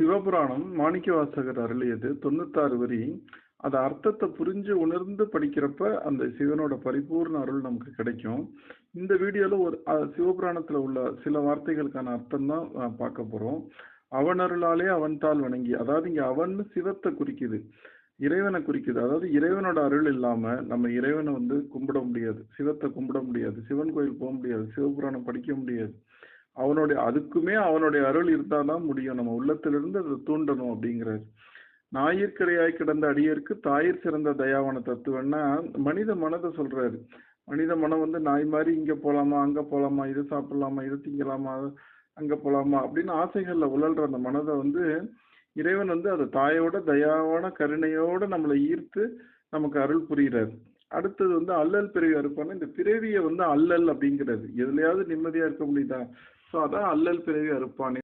சிவபுராணம் மாணிக்கவாசகர் அருளியது தொண்ணூத்தாறு வரி. அது அர்த்தத்தை புரிஞ்சு உணர்ந்து படிக்கிறப்ப அந்த சிவனோட பரிபூர்ண அருள் நமக்கு கிடைக்கும். இந்த வீடியோல ஒரு சிவபுராணத்தில் சிவபுராணத்துல உள்ள சில வார்த்தைகளுக்கான அர்த்தம் தான் பார்க்க போறோம். அவன் அருளாலே அவன் தாள் வணங்கி அதாவது இங்க அவன் சிவத்தை குறிக்குது இறைவனை குறிக்குது. அதாவது இறைவனோட அருள் இல்லாம நம்ம இறைவனை வந்து கும்பிட முடியாது சிவத்தை கும்பிட முடியாது சிவன் கோயில் போக முடியாது சிவபுராணம் படிக்க முடியாது. அவனுடைய அதுக்குமே அவனுடைய அருள் இருந்தாதான் முடியும். நம்ம உள்ளத்திலிருந்து அதை தூண்டணும் அப்படிங்கிறார் ஞாயிற்கரையாய் கிடந்த அடியருக்கு தாயிற் சிறந்த தயாவான தத்துவம்னா மனித மனதை சொல்றாரு. மனித மனம் வந்து நாய் மாதிரி இங்க போலாமா அங்க போலாமா இது சாப்பிடலாமா இது திங்கலாமா அங்க போலாமா அப்படின்னு ஆசைகள்ல உழல்ற அந்த மனதை வந்து இறைவன் வந்து அதை தாயோட தயாவான கருணையோட நம்மளை ஈர்த்து நமக்கு அருள் புரிகிறார் அடுத்தது வந்து அல்லல் பிறவி அறுப்பான இந்த பிறவியை வந்து அல்லல் அப்படிங்கிறது. எதுலையாவது நிம்மதியா இருக்க முடியுதா? ஸோ அதான் அல்லல் பிறவி அறுப்பானே.